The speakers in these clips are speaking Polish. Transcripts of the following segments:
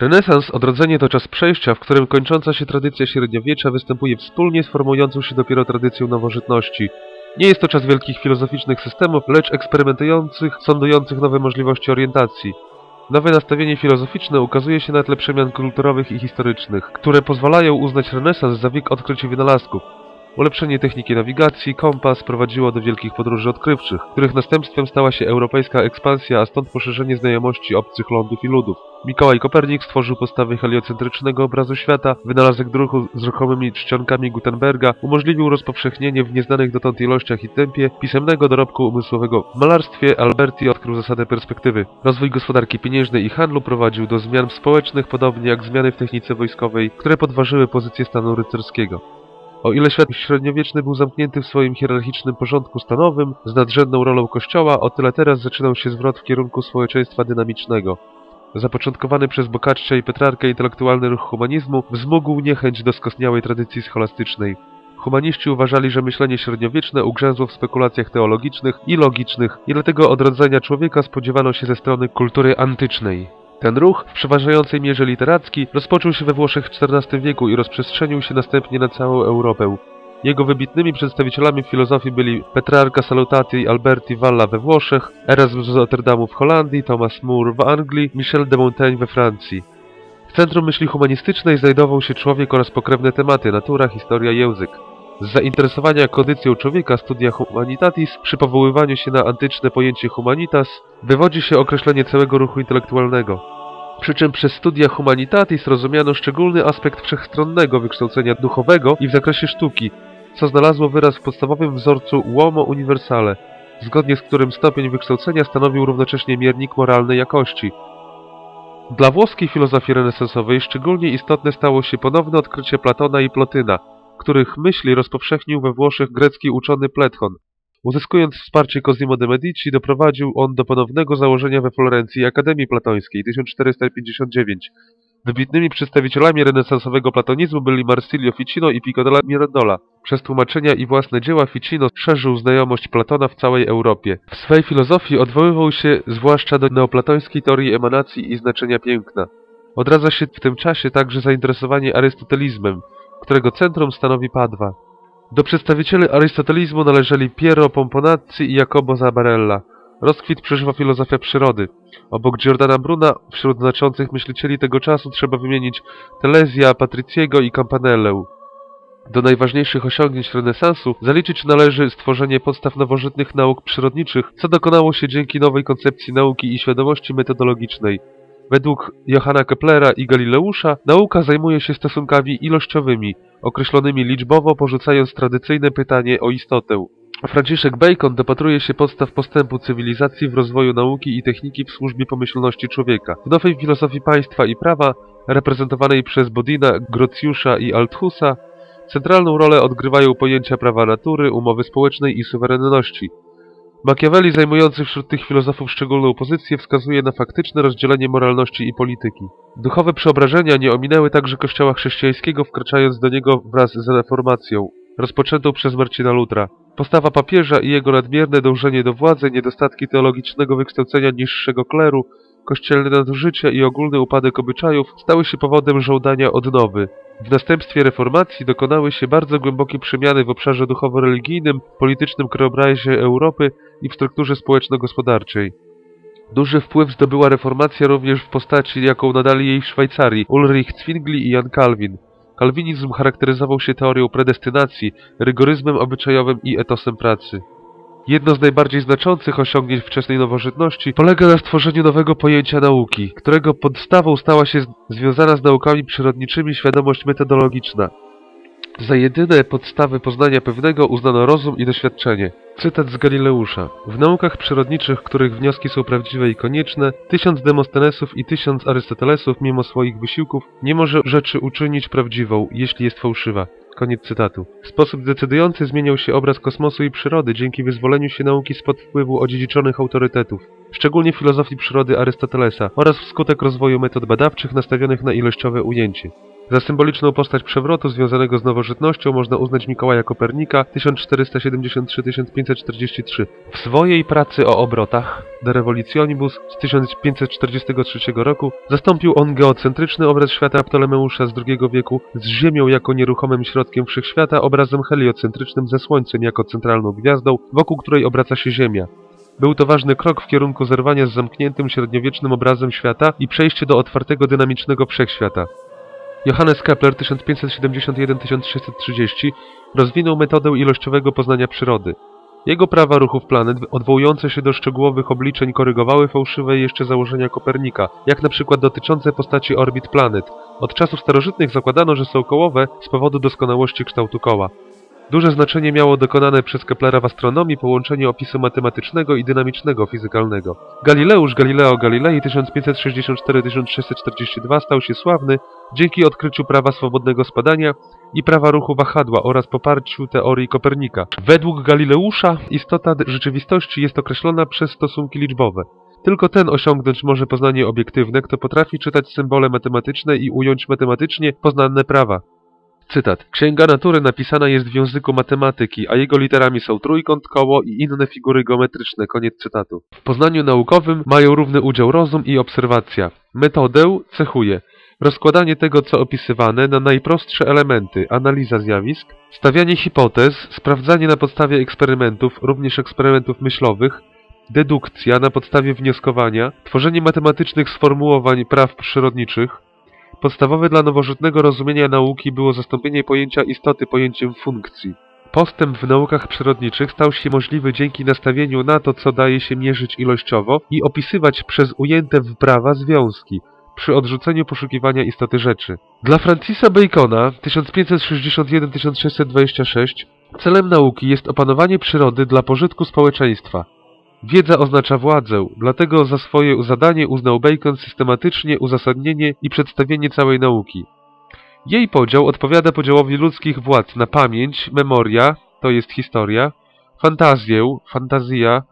Renesans, odrodzenie to czas przejścia, w którym kończąca się tradycja średniowiecza występuje wspólnie z formującą się dopiero tradycją nowożytności. Nie jest to czas wielkich filozoficznych systemów, lecz eksperymentujących, sądujących nowe możliwości orientacji. Nowe nastawienie filozoficzne ukazuje się na tle przemian kulturowych i historycznych, które pozwalają uznać renesans za wiek odkryć i wynalazków. Ulepszenie techniki nawigacji, kompas prowadziło do wielkich podróży odkrywczych, których następstwem stała się europejska ekspansja, a stąd poszerzenie znajomości obcych lądów i ludów. Mikołaj Kopernik stworzył podstawy heliocentrycznego obrazu świata, wynalazek druhu z ruchomymi czcionkami Gutenberga umożliwił rozpowszechnienie w nieznanych dotąd ilościach i tempie pisemnego dorobku umysłowego w malarstwie, Alberti odkrył zasadę perspektywy. Rozwój gospodarki pieniężnej i handlu prowadził do zmian społecznych, podobnie jak zmiany w technice wojskowej, które podważyły pozycję stanu rycerskiego. O ile świat średniowieczny był zamknięty w swoim hierarchicznym porządku stanowym, z nadrzędną rolą kościoła, o tyle teraz zaczynał się zwrot w kierunku społeczeństwa dynamicznego. Zapoczątkowany przez Boccaccia i Petrarkę intelektualny ruch humanizmu wzmógł niechęć do skostniałej tradycji scholastycznej. Humaniści uważali, że myślenie średniowieczne ugrzęzło w spekulacjach teologicznych i logicznych i dlatego odrodzenia człowieka spodziewano się ze strony kultury antycznej. Ten ruch, w przeważającej mierze literacki, rozpoczął się we Włoszech w XIV wieku i rozprzestrzenił się następnie na całą Europę. Jego wybitnymi przedstawicielami filozofii byli Petrarca Salutati i Alberti Valla we Włoszech, Erasmus z Rotterdamu w Holandii, Thomas More w Anglii, Michel de Montaigne we Francji. W centrum myśli humanistycznej znajdował się człowiek oraz pokrewne tematy natura, historia, język. Z zainteresowania kondycją człowieka studia humanitatis przy powoływaniu się na antyczne pojęcie humanitas wywodzi się określenie całego ruchu intelektualnego. Przy czym przez studia humanitatis rozumiano szczególny aspekt wszechstronnego wykształcenia duchowego i w zakresie sztuki, co znalazło wyraz w podstawowym wzorcu uomo universale, zgodnie z którym stopień wykształcenia stanowił równocześnie miernik moralnej jakości. Dla włoskiej filozofii renesansowej szczególnie istotne stało się ponowne odkrycie Platona i Plotyna, których myśli rozpowszechnił we Włoszech grecki uczony Plethon. Uzyskując wsparcie Cosimo de Medici, doprowadził on do ponownego założenia we Florencji Akademii Platońskiej 1459. Wybitnymi przedstawicielami renesansowego platonizmu byli Marsilio Ficino i Pico della Mirandola. Przez tłumaczenia i własne dzieła Ficino szerzył znajomość Platona w całej Europie. W swej filozofii odwoływał się zwłaszcza do neoplatońskiej teorii emanacji i znaczenia piękna. Odradza się w tym czasie także zainteresowanie arystotelizmem, którego centrum stanowi Padwa. Do przedstawicieli arystotelizmu należeli Piero Pomponazzi i Jacobo Zabarella. Rozkwit przeżywa filozofia przyrody. Obok Giordana Bruna wśród znaczących myślicieli tego czasu trzeba wymienić Telezja, Patriciego i Campanellę. Do najważniejszych osiągnięć renesansu zaliczyć należy stworzenie podstaw nowożytnych nauk przyrodniczych, co dokonało się dzięki nowej koncepcji nauki i świadomości metodologicznej. Według Johanna Keplera i Galileusza nauka zajmuje się stosunkami ilościowymi, określonymi liczbowo, porzucając tradycyjne pytanie o istotę. Franciszek Bacon dopatruje się podstaw postępu cywilizacji w rozwoju nauki i techniki w służbie pomyślności człowieka. W nowej filozofii państwa i prawa, reprezentowanej przez Bodina, Grocjusza i Althusa, centralną rolę odgrywają pojęcia prawa natury, umowy społecznej i suwerenności. Machiavelli, zajmujący wśród tych filozofów szczególną pozycję, wskazuje na faktyczne rozdzielenie moralności i polityki. Duchowe przeobrażenia nie ominęły także kościoła chrześcijańskiego, wkraczając do niego wraz z reformacją, rozpoczętą przez Marcina Lutra. Postawa papieża i jego nadmierne dążenie do władzy, niedostatki teologicznego wykształcenia niższego kleru, kościelne nadużycia i ogólny upadek obyczajów stały się powodem żądania odnowy. W następstwie reformacji dokonały się bardzo głębokie przemiany w obszarze duchowo-religijnym, politycznym krajobrazie Europy i w strukturze społeczno-gospodarczej. Duży wpływ zdobyła reformacja również w postaci, jaką nadali jej w Szwajcarii Ulrich Zwingli i Jan Calvin. Kalwinizm charakteryzował się teorią predestynacji, rygoryzmem obyczajowym i etosem pracy. Jedno z najbardziej znaczących osiągnięć wczesnej nowożytności polega na stworzeniu nowego pojęcia nauki, którego podstawą stała się związana z naukami przyrodniczymi świadomość metodologiczna. Za jedyne podstawy poznania pewnego uznano rozum i doświadczenie. Cytat z Galileusza. W naukach przyrodniczych, których wnioski są prawdziwe i konieczne, tysiąc Demostenesów i tysiąc Arystotelesów, mimo swoich wysiłków, nie może rzeczy uczynić prawdziwą, jeśli jest fałszywa. Koniec cytatu. W sposób decydujący zmieniał się obraz kosmosu i przyrody dzięki wyzwoleniu się nauki spod wpływu odziedziczonych autorytetów, szczególnie filozofii przyrody Arystotelesa oraz wskutek rozwoju metod badawczych nastawionych na ilościowe ujęcie. Za symboliczną postać przewrotu związanego z nowożytnością można uznać Mikołaja Kopernika 1473-1543. W swojej pracy o obrotach De Revolutionibus z 1543 roku zastąpił on geocentryczny obraz świata Ptolemeusza z II wieku z Ziemią jako nieruchomym środkiem wszechświata obrazem heliocentrycznym ze Słońcem jako centralną gwiazdą, wokół której obraca się Ziemia. Był to ważny krok w kierunku zerwania z zamkniętym średniowiecznym obrazem świata i przejście do otwartego, dynamicznego wszechświata. Johannes Kepler 1571-1630 rozwinął metodę ilościowego poznania przyrody. Jego prawa ruchów planet, odwołujące się do szczegółowych obliczeń, korygowały fałszywe jeszcze założenia Kopernika, jak na przykład dotyczące postaci orbit planet. Od czasów starożytnych zakładano, że są kołowe z powodu doskonałości kształtu koła. Duże znaczenie miało dokonane przez Keplera w astronomii połączenie opisu matematycznego i dynamicznego fizykalnego. Galileusz Galileo Galilei 1564-1642 stał się sławny dzięki odkryciu prawa swobodnego spadania i prawa ruchu wahadła oraz poparciu teorii Kopernika. Według Galileusza istota rzeczywistości jest określona przez stosunki liczbowe. Tylko ten osiągnąć może poznanie obiektywne, kto potrafi czytać symbole matematyczne i ująć matematycznie poznane prawa. Cytat. Księga natury napisana jest w języku matematyki, a jego literami są trójkąt, koło i inne figury geometryczne. Koniec cytatu. W poznaniu naukowym mają równy udział rozum i obserwacja. Metodę cechuje rozkładanie tego, co opisywane, na najprostsze elementy, analiza zjawisk, stawianie hipotez, sprawdzanie na podstawie eksperymentów, również eksperymentów myślowych, dedukcja na podstawie wnioskowania, tworzenie matematycznych sformułowań praw przyrodniczych, Podstawowe dla nowożytnego rozumienia nauki było zastąpienie pojęcia istoty pojęciem funkcji. Postęp w naukach przyrodniczych stał się możliwy dzięki nastawieniu na to, co daje się mierzyć ilościowo i opisywać przez ujęte w prawa związki, przy odrzuceniu poszukiwania istoty rzeczy. Dla Francisa Bacona 1561-1626 celem nauki jest opanowanie przyrody dla pożytku społeczeństwa. Wiedza oznacza władzę, dlatego za swoje zadanie uznał Bacon systematycznie uzasadnienie i przedstawienie całej nauki. Jej podział odpowiada podziałowi ludzkich władz na pamięć, memoria, to jest historia, fantazję, fantazja,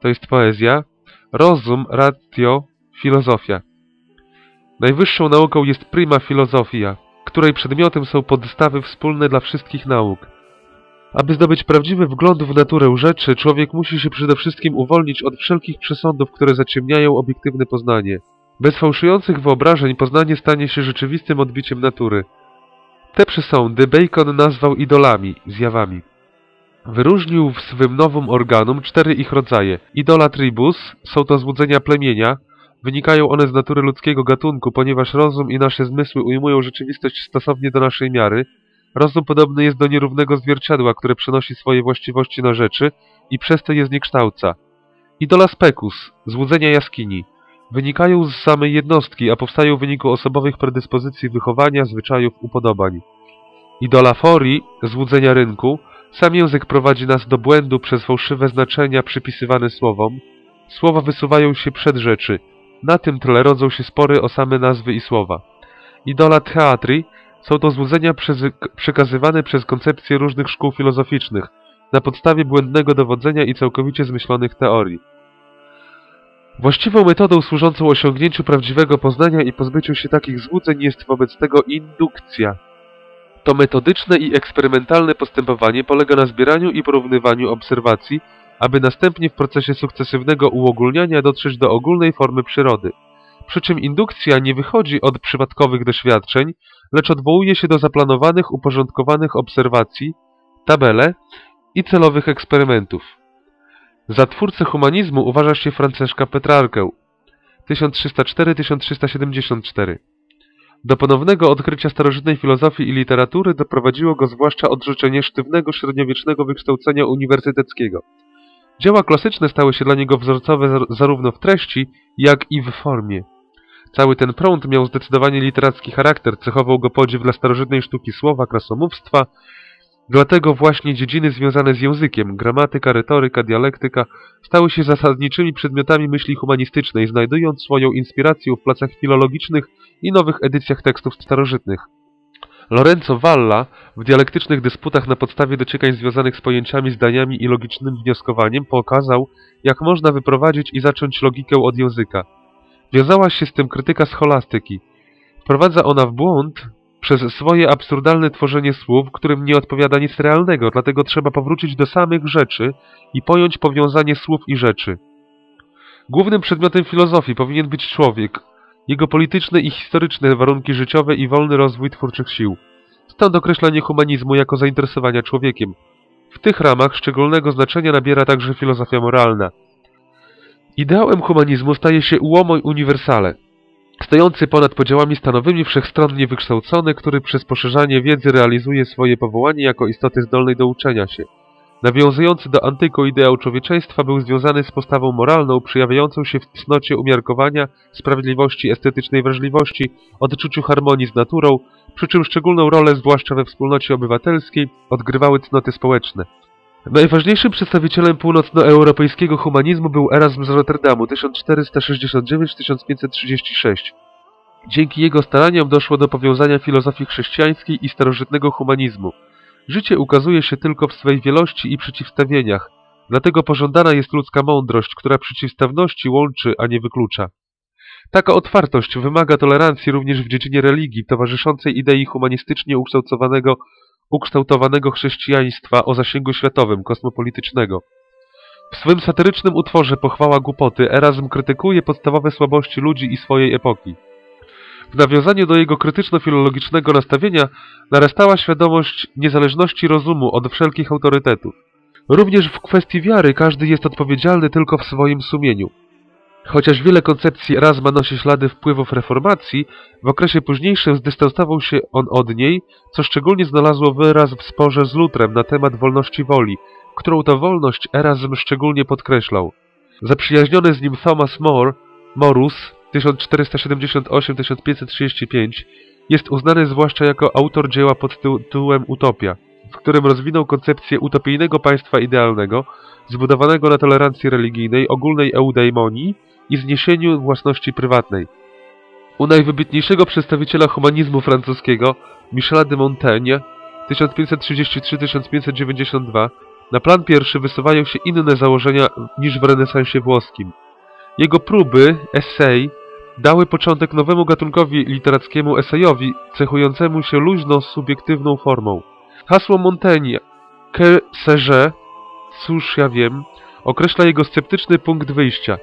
to jest poezja, rozum, ratio, filozofia. Najwyższą nauką jest prima filozofia, której przedmiotem są podstawy wspólne dla wszystkich nauk. Aby zdobyć prawdziwy wgląd w naturę rzeczy, człowiek musi się przede wszystkim uwolnić od wszelkich przesądów, które zaciemniają obiektywne poznanie. Bez fałszujących wyobrażeń poznanie stanie się rzeczywistym odbiciem natury. Te przesądy Bacon nazwał idolami, zjawami. Wyróżnił w swym nowym organum cztery ich rodzaje. Idola tribus są to złudzenia plemienia, Wynikają one z natury ludzkiego gatunku, ponieważ rozum i nasze zmysły ujmują rzeczywistość stosownie do naszej miary, Rozum podobny jest do nierównego zwierciadła, które przenosi swoje właściwości na rzeczy i przez to je zniekształca. Idola spekus, złudzenia jaskini, wynikają z samej jednostki, a powstają w wyniku osobowych predyspozycji wychowania, zwyczajów, upodobań. Idola forii, złudzenia rynku, sam język prowadzi nas do błędu przez fałszywe znaczenia przypisywane słowom. Słowa wysuwają się przed rzeczy. Na tym tle rodzą się spory o same nazwy i słowa. Idola teatri są to złudzenia przekazywane przez koncepcje różnych szkół filozoficznych, na podstawie błędnego dowodzenia i całkowicie zmyślonych teorii. Właściwą metodą służącą osiągnięciu prawdziwego poznania i pozbyciu się takich złudzeń jest wobec tego indukcja. To metodyczne i eksperymentalne postępowanie polega na zbieraniu i porównywaniu obserwacji, aby następnie w procesie sukcesywnego uogólniania dotrzeć do ogólnej formy przyrody. Przy czym indukcja nie wychodzi od przypadkowych doświadczeń, lecz odwołuje się do zaplanowanych, uporządkowanych obserwacji, tabele i celowych eksperymentów. Za twórcę humanizmu uważa się Franciszka Petrarkę 1304-1374. Do ponownego odkrycia starożytnej filozofii i literatury doprowadziło go zwłaszcza odrzeczenie sztywnego średniowiecznego wykształcenia uniwersyteckiego. Dzieła klasyczne stały się dla niego wzorcowe zarówno w treści, jak i w formie. Cały ten prąd miał zdecydowanie literacki charakter, cechował go podziw dla starożytnej sztuki słowa, krasomówstwa, dlatego właśnie dziedziny związane z językiem, gramatyka, retoryka, dialektyka, stały się zasadniczymi przedmiotami myśli humanistycznej, znajdując swoją inspirację w placach filologicznych i nowych edycjach tekstów starożytnych. Lorenzo Valla w dialektycznych dysputach na podstawie dociekań związanych z pojęciami, zdaniami i logicznym wnioskowaniem pokazał, jak można wyprowadzić i zacząć logikę od języka. Wiązała się z tym krytyka scholastyki. Wprowadza ona w błąd przez swoje absurdalne tworzenie słów, którym nie odpowiada nic realnego, dlatego trzeba powrócić do samych rzeczy i pojąć powiązanie słów i rzeczy. Głównym przedmiotem filozofii powinien być człowiek, jego polityczne i historyczne warunki życiowe i wolny rozwój twórczych sił. Stąd określenie humanizmu jako zainteresowania człowiekiem. W tych ramach szczególnego znaczenia nabiera także filozofia moralna. Ideałem humanizmu staje się uomo uniwersale, stojący ponad podziałami stanowymi, wszechstronnie wykształcony, który przez poszerzanie wiedzy realizuje swoje powołanie jako istoty zdolnej do uczenia się. Nawiązujący do antyku ideał człowieczeństwa był związany z postawą moralną, przejawiającą się w cnocie umiarkowania, sprawiedliwości, estetycznej wrażliwości, odczuciu harmonii z naturą, przy czym szczególną rolę, zwłaszcza we wspólnocie obywatelskiej, odgrywały cnoty społeczne. Najważniejszym przedstawicielem północnoeuropejskiego humanizmu był Erasm z Rotterdamu 1469-1536. Dzięki jego staraniom doszło do powiązania filozofii chrześcijańskiej i starożytnego humanizmu. Życie ukazuje się tylko w swej wielości i przeciwstawieniach, dlatego pożądana jest ludzka mądrość, która przeciwstawności łączy, a nie wyklucza. Taka otwartość wymaga tolerancji również w dziedzinie religii, towarzyszącej idei humanistycznie ukształtowanego, ukształtowanego chrześcijaństwa o zasięgu światowym, kosmopolitycznego. W swym satyrycznym utworze Pochwała głupoty Erasm krytykuje podstawowe słabości ludzi i swojej epoki. W nawiązaniu do jego krytyczno-filologicznego nastawienia narastała świadomość niezależności rozumu od wszelkich autorytetów. Również w kwestii wiary każdy jest odpowiedzialny tylko w swoim sumieniu. Chociaż wiele koncepcji Erasma nosi ślady wpływów reformacji, w okresie późniejszym zdystansował się on od niej, co szczególnie znalazło wyraz w sporze z Lutrem na temat wolności woli, którą to wolność Erasm szczególnie podkreślał. Zaprzyjaźniony z nim Thomas More, Morus 1478-1535 jest uznany zwłaszcza jako autor dzieła pod tytułem Utopia, w którym rozwinął koncepcję utopijnego państwa idealnego, zbudowanego na tolerancji religijnej, ogólnej eudaimonii i zniesieniu własności prywatnej. U najwybitniejszego przedstawiciela humanizmu francuskiego, Michela de Montaigne, 1533-1592, na plan pierwszy wysuwają się inne założenia niż w renesansie włoskim. Jego próby, esej, dały początek nowemu gatunkowi literackiemu esejowi, cechującemu się luźną, subiektywną formą. Hasło Montaigne, que sais-je, cóż ja wiem, określa jego sceptyczny punkt wyjścia.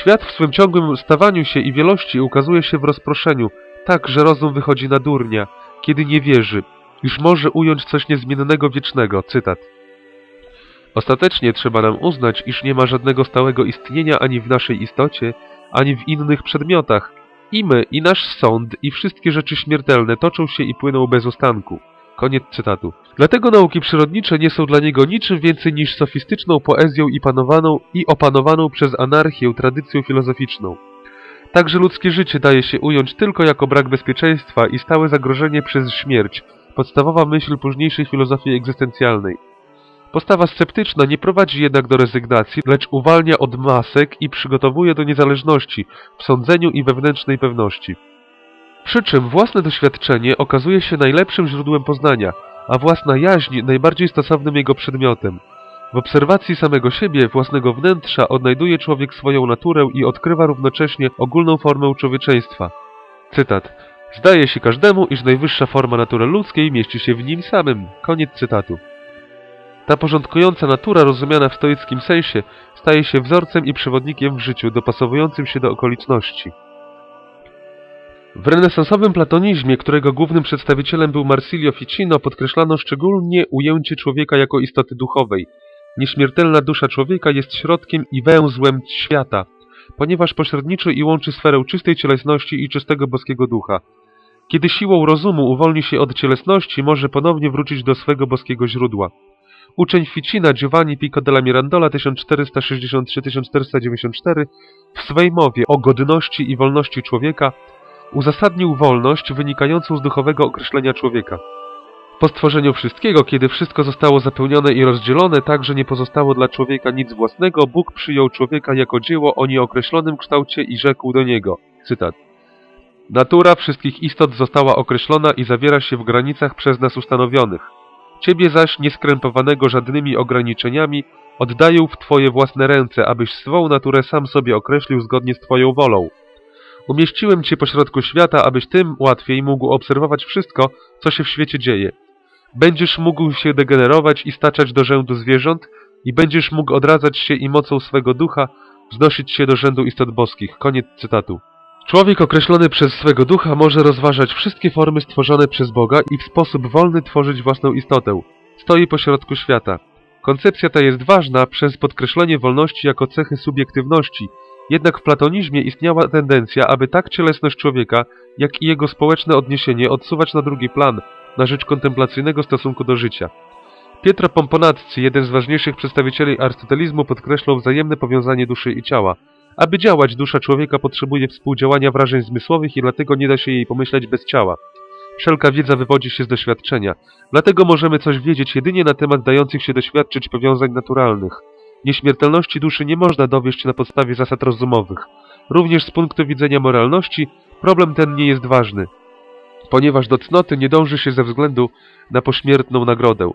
Świat w swym ciągłym stawaniu się i wielości ukazuje się w rozproszeniu, tak, że rozum wychodzi na durnia, kiedy nie wierzy, iż może ująć coś niezmiennego wiecznego. Cytat. Ostatecznie trzeba nam uznać, iż nie ma żadnego stałego istnienia ani w naszej istocie, ani w innych przedmiotach. I my, i nasz sąd, i wszystkie rzeczy śmiertelne toczą się i płyną bez ustanku. Koniec cytatu. Dlatego nauki przyrodnicze nie są dla niego niczym więcej niż sofistyczną poezją i panowaną i opanowaną przez anarchię tradycją filozoficzną. Także ludzkie życie daje się ująć tylko jako brak bezpieczeństwa i stałe zagrożenie przez śmierć, podstawowa myśl późniejszej filozofii egzystencjalnej. Postawa sceptyczna nie prowadzi jednak do rezygnacji, lecz uwalnia od masek i przygotowuje do niezależności w sądzeniu i wewnętrznej pewności. Przy czym własne doświadczenie okazuje się najlepszym źródłem poznania, a własna jaźń najbardziej stosownym jego przedmiotem. W obserwacji samego siebie, własnego wnętrza, odnajduje człowiek swoją naturę i odkrywa równocześnie ogólną formę człowieczeństwa. Cytat. Zdaje się każdemu, iż najwyższa forma natury ludzkiej mieści się w nim samym. Koniec cytatu. Ta porządkująca natura, rozumiana w stoickim sensie, staje się wzorcem i przewodnikiem w życiu, dopasowującym się do okoliczności. W renesansowym platonizmie, którego głównym przedstawicielem był Marsilio Ficino, podkreślano szczególnie ujęcie człowieka jako istoty duchowej. Nieśmiertelna dusza człowieka jest środkiem i węzłem świata, ponieważ pośredniczy i łączy sferę czystej cielesności i czystego boskiego ducha. Kiedy siłą rozumu uwolni się od cielesności, może ponownie wrócić do swego boskiego źródła. Uczeń Ficina Giovanni Pico della Mirandola 1463-1494 w swej mowie o godności i wolności człowieka uzasadnił wolność wynikającą z duchowego określenia człowieka. Po stworzeniu wszystkiego, kiedy wszystko zostało zapełnione i rozdzielone tak, że nie pozostało dla człowieka nic własnego, Bóg przyjął człowieka jako dzieło o nieokreślonym kształcie i rzekł do niego, cytat, Natura wszystkich istot została określona i zawiera się w granicach przez nas ustanowionych. Ciebie zaś, nieskrępowanego żadnymi ograniczeniami, oddaję w Twoje własne ręce, abyś swą naturę sam sobie określił zgodnie z Twoją wolą. Umieściłem cię pośrodku świata, abyś tym łatwiej mógł obserwować wszystko, co się w świecie dzieje. Będziesz mógł się degenerować i staczać do rzędu zwierząt i będziesz mógł odradzać się i mocą swego ducha wznosić się do rzędu istot boskich. Koniec cytatu. Człowiek określony przez swego ducha może rozważać wszystkie formy stworzone przez Boga i w sposób wolny tworzyć własną istotę. Stoi pośrodku świata. Koncepcja ta jest ważna przez podkreślenie wolności jako cechy subiektywności, jednak w platonizmie istniała tendencja, aby tak cielesność człowieka, jak i jego społeczne odniesienie odsuwać na drugi plan, na rzecz kontemplacyjnego stosunku do życia. Pietro Pomponazzi, jeden z ważniejszych przedstawicieli arystotelizmu, podkreślał wzajemne powiązanie duszy i ciała. Aby działać, dusza człowieka potrzebuje współdziałania wrażeń zmysłowych i dlatego nie da się jej pomyśleć bez ciała. Wszelka wiedza wywodzi się z doświadczenia, dlatego możemy coś wiedzieć jedynie na temat dających się doświadczyć powiązań naturalnych. Nieśmiertelności duszy nie można dowieść na podstawie zasad rozumowych. Również z punktu widzenia moralności problem ten nie jest ważny, ponieważ do cnoty nie dąży się ze względu na pośmiertną nagrodę.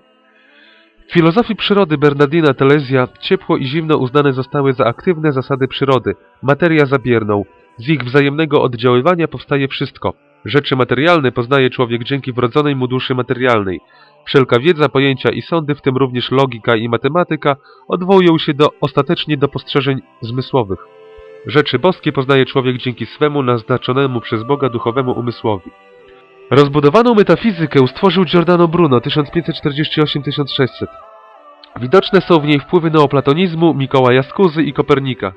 W filozofii przyrody Bernardina Telezja ciepło i zimno uznane zostały za aktywne zasady przyrody, materia zabierną. Z ich wzajemnego oddziaływania powstaje wszystko. Rzeczy materialne poznaje człowiek dzięki wrodzonej mu duszy materialnej. Wszelka wiedza, pojęcia i sądy, w tym również logika i matematyka, odwołują się do, ostatecznie do postrzeżeń zmysłowych. Rzeczy boskie poznaje człowiek dzięki swemu naznaczonemu przez Boga duchowemu umysłowi. Rozbudowaną metafizykę stworzył Giordano Bruno 1548-1600. Widoczne są w niej wpływy neoplatonizmu, Mikołaja Skuzy i Kopernika.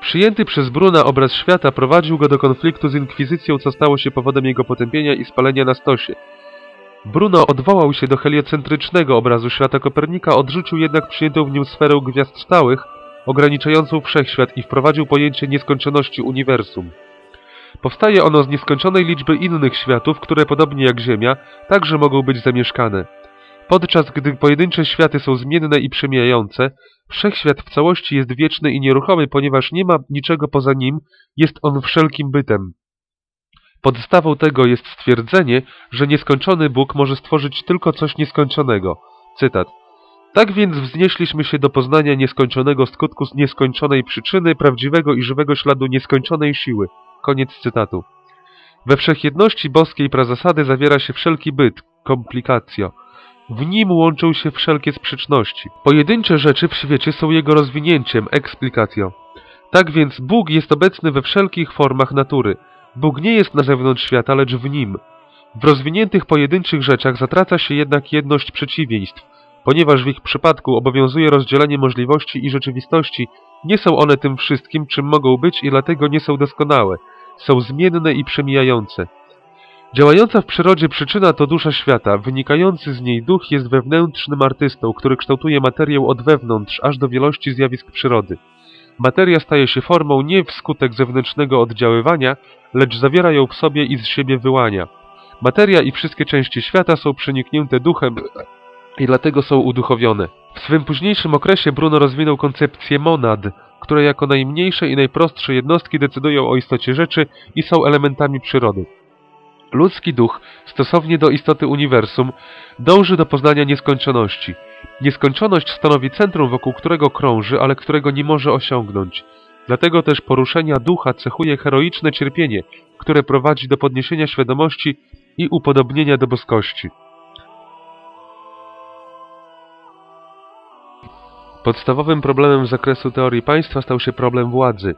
Przyjęty przez Bruna obraz świata prowadził go do konfliktu z inkwizycją, co stało się powodem jego potępienia i spalenia na stosie. Bruno odwołał się do heliocentrycznego obrazu świata Kopernika, odrzucił jednak przyjętą w nim sferę gwiazd stałych, ograniczającą wszechświat i wprowadził pojęcie nieskończoności uniwersum. Powstaje ono z nieskończonej liczby innych światów, które podobnie jak Ziemia, także mogą być zamieszkane. Podczas gdy pojedyncze światy są zmienne i przemijające, wszechświat w całości jest wieczny i nieruchomy, ponieważ nie ma niczego poza nim, jest on wszelkim bytem. Podstawą tego jest stwierdzenie, że nieskończony Bóg może stworzyć tylko coś nieskończonego. Cytat. Tak więc wznieśliśmy się do poznania nieskończonego skutku z nieskończonej przyczyny, prawdziwego i żywego śladu nieskończonej siły. Koniec cytatu. We wszechjedności boskiej prazasady zawiera się wszelki byt, komplikacja. W nim łączą się wszelkie sprzeczności. Pojedyncze rzeczy w świecie są jego rozwinięciem, eksplikacją. Tak więc Bóg jest obecny we wszelkich formach natury. Bóg nie jest na zewnątrz świata, lecz w nim. W rozwiniętych pojedynczych rzeczach zatraca się jednak jedność przeciwieństw. Ponieważ w ich przypadku obowiązuje rozdzielenie możliwości i rzeczywistości, nie są one tym wszystkim, czym mogą być i dlatego nie są doskonałe. Są zmienne i przemijające. Działająca w przyrodzie przyczyna to dusza świata, wynikający z niej duch jest wewnętrznym artystą, który kształtuje materię od wewnątrz, aż do wielości zjawisk przyrody. Materia staje się formą nie wskutek zewnętrznego oddziaływania, lecz zawiera ją w sobie i z siebie wyłania. Materia i wszystkie części świata są przeniknięte duchem i dlatego są uduchowione. W swym późniejszym okresie Bruno rozwinął koncepcję monad, które jako najmniejsze i najprostsze jednostki decydują o istocie rzeczy i są elementami przyrody. Ludzki duch, stosownie do istoty uniwersum, dąży do poznania nieskończoności. Nieskończoność stanowi centrum, wokół którego krąży, ale którego nie może osiągnąć. Dlatego też poruszenia ducha cechuje heroiczne cierpienie, które prowadzi do podniesienia świadomości i upodobnienia do boskości. Podstawowym problemem z zakresu teorii państwa stał się problem władzy.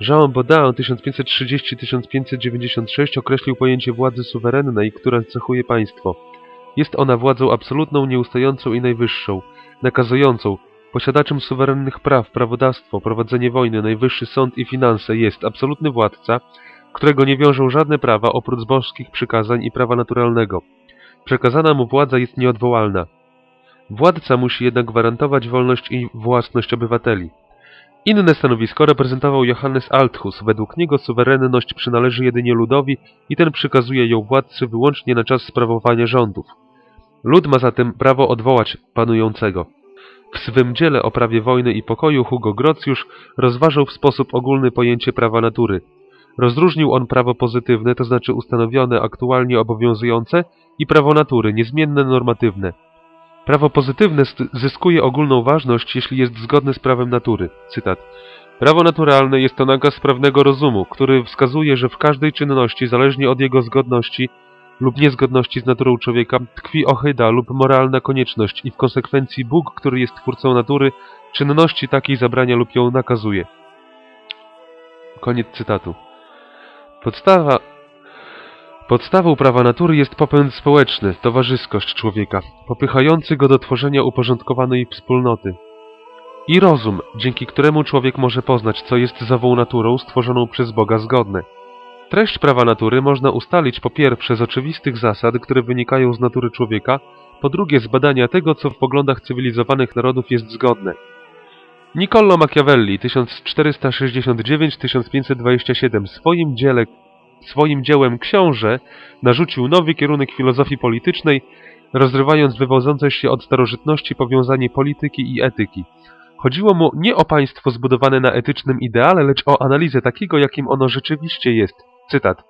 Jean Baudin 1530-1596 określił pojęcie władzy suwerennej, która cechuje państwo. Jest ona władzą absolutną, nieustającą i najwyższą, nakazującą, posiadaczem suwerennych praw, prawodawstwo, prowadzenie wojny, najwyższy sąd i finanse jest absolutny władca, którego nie wiążą żadne prawa oprócz boskich przykazań i prawa naturalnego. Przekazana mu władza jest nieodwołalna. Władca musi jednak gwarantować wolność i własność obywateli. Inne stanowisko reprezentował Johannes Althus. Według niego suwerenność przynależy jedynie ludowi i ten przykazuje ją władcy wyłącznie na czas sprawowania rządów. Lud ma zatem prawo odwołać panującego. W swym dziele o prawie wojny i pokoju Hugo Grocjusz rozważał w sposób ogólny pojęcie prawa natury. Rozróżnił on prawo pozytywne, to znaczy ustanowione, aktualnie obowiązujące, i prawo natury, niezmienne, normatywne. Prawo pozytywne zyskuje ogólną ważność, jeśli jest zgodne z prawem natury. Cytat. Prawo naturalne jest to nakaz prawnego rozumu, który wskazuje, że w każdej czynności, zależnie od jego zgodności lub niezgodności z naturą człowieka, tkwi ohyda lub moralna konieczność i w konsekwencji Bóg, który jest twórcą natury, czynności takiej zabrania lub ją nakazuje. Koniec cytatu. Podstawa Podstawą prawa natury jest popęd społeczny, towarzyskość człowieka, popychający go do tworzenia uporządkowanej wspólnoty. I rozum, dzięki któremu człowiek może poznać, co jest zawą naturą stworzoną przez Boga zgodne. Treść prawa natury można ustalić po pierwsze z oczywistych zasad, które wynikają z natury człowieka, po drugie z badania tego, co w poglądach cywilizowanych narodów jest zgodne. Niccolò Machiavelli 1469-1527 w swoim swoim dziełem Książę narzucił nowy kierunek filozofii politycznej, rozrywając wywodzące się od starożytności powiązanie polityki i etyki. Chodziło mu nie o państwo zbudowane na etycznym ideale, lecz o analizę takiego, jakim ono rzeczywiście jest. Cytat.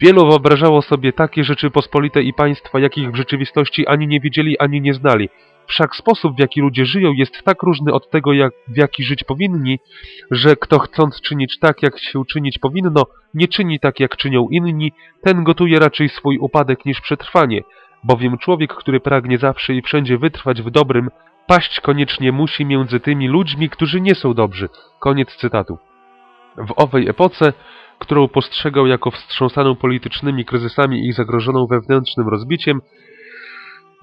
Wielu wyobrażało sobie takie Rzeczypospolite i państwa, jakich w rzeczywistości ani nie wiedzieli, ani nie znali. Wszak sposób, w jaki ludzie żyją, jest tak różny od tego, jak, w jaki żyć powinni, że kto chcąc czynić tak, jak się czynić powinno, nie czyni tak, jak czynią inni, ten gotuje raczej swój upadek niż przetrwanie, bowiem człowiek, który pragnie zawsze i wszędzie wytrwać w dobrym, paść koniecznie musi między tymi ludźmi, którzy nie są dobrzy. Koniec cytatu. W owej epoce, którą postrzegał jako wstrząsaną politycznymi kryzysami i zagrożoną wewnętrznym rozbiciem,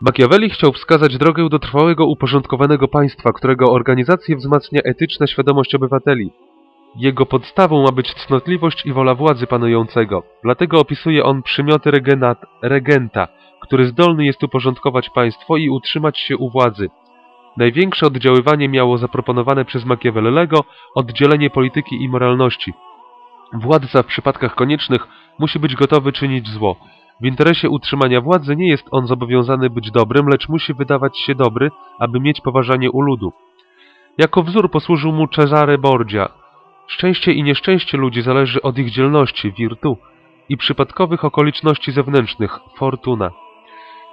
Machiavelli chciał wskazać drogę do trwałego uporządkowanego państwa, którego organizację wzmacnia etyczna świadomość obywateli. Jego podstawą ma być cnotliwość i wola władzy panującego. Dlatego opisuje on przymioty regenat, regenta, który zdolny jest uporządkować państwo i utrzymać się u władzy. Największe oddziaływanie miało zaproponowane przez Machiavellego oddzielenie polityki i moralności. Władca w przypadkach koniecznych musi być gotowy czynić zło. W interesie utrzymania władzy nie jest on zobowiązany być dobrym, lecz musi wydawać się dobry, aby mieć poważanie u ludu. Jako wzór posłużył mu Cesare Borgia. Szczęście i nieszczęście ludzi zależy od ich dzielności, virtu, i przypadkowych okoliczności zewnętrznych, fortuna.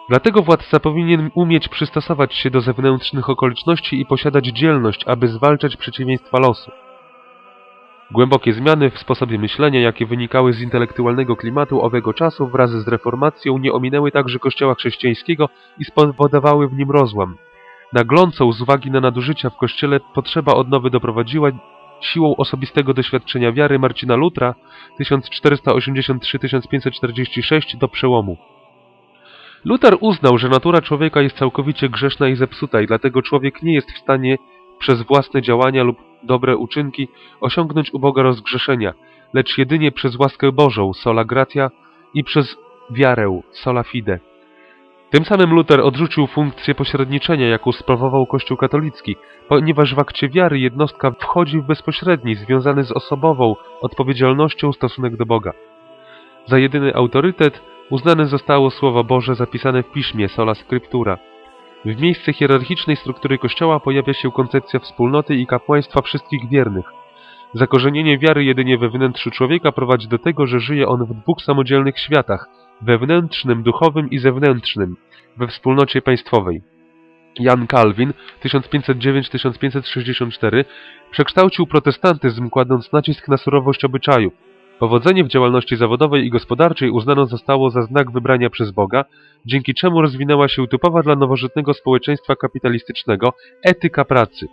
Dlatego władca powinien umieć przystosować się do zewnętrznych okoliczności i posiadać dzielność, aby zwalczać przeciwieństwa losu. Głębokie zmiany w sposobie myślenia, jakie wynikały z intelektualnego klimatu owego czasu wraz z reformacją, nie ominęły także kościoła chrześcijańskiego i spowodowały w nim rozłam. Naglącą z uwagi na nadużycia w kościele potrzeba odnowy doprowadziła siłą osobistego doświadczenia wiary Marcina Lutra 1483-1546 do przełomu. Luther uznał, że natura człowieka jest całkowicie grzeszna i zepsuta i dlatego człowiek nie jest w stanie przez własne działania lub dobre uczynki osiągnąć u Boga rozgrzeszenia, lecz jedynie przez łaskę Bożą, sola gratia, i przez wiarę, sola fide. Tym samym Luther odrzucił funkcję pośredniczenia, jaką sprawował Kościół katolicki, ponieważ w akcie wiary jednostka wchodzi w bezpośredni, związany z osobową odpowiedzialnością stosunek do Boga. Za jedyny autorytet uznane zostało Słowo Boże zapisane w piśmie sola scriptura. W miejsce hierarchicznej struktury Kościoła pojawia się koncepcja wspólnoty i kapłaństwa wszystkich wiernych. Zakorzenienie wiary jedynie we wnętrzu człowieka prowadzi do tego, że żyje on w dwóch samodzielnych światach, wewnętrznym, duchowym i zewnętrznym, we wspólnocie państwowej. Jan Calvin 1509-1564 przekształcił protestantyzm, kładąc nacisk na surowość obyczajów. Powodzenie w działalności zawodowej i gospodarczej uznano zostało za znak wybrania przez Boga, dzięki czemu rozwinęła się typowa dla nowożytnego społeczeństwa kapitalistycznego etyka pracy.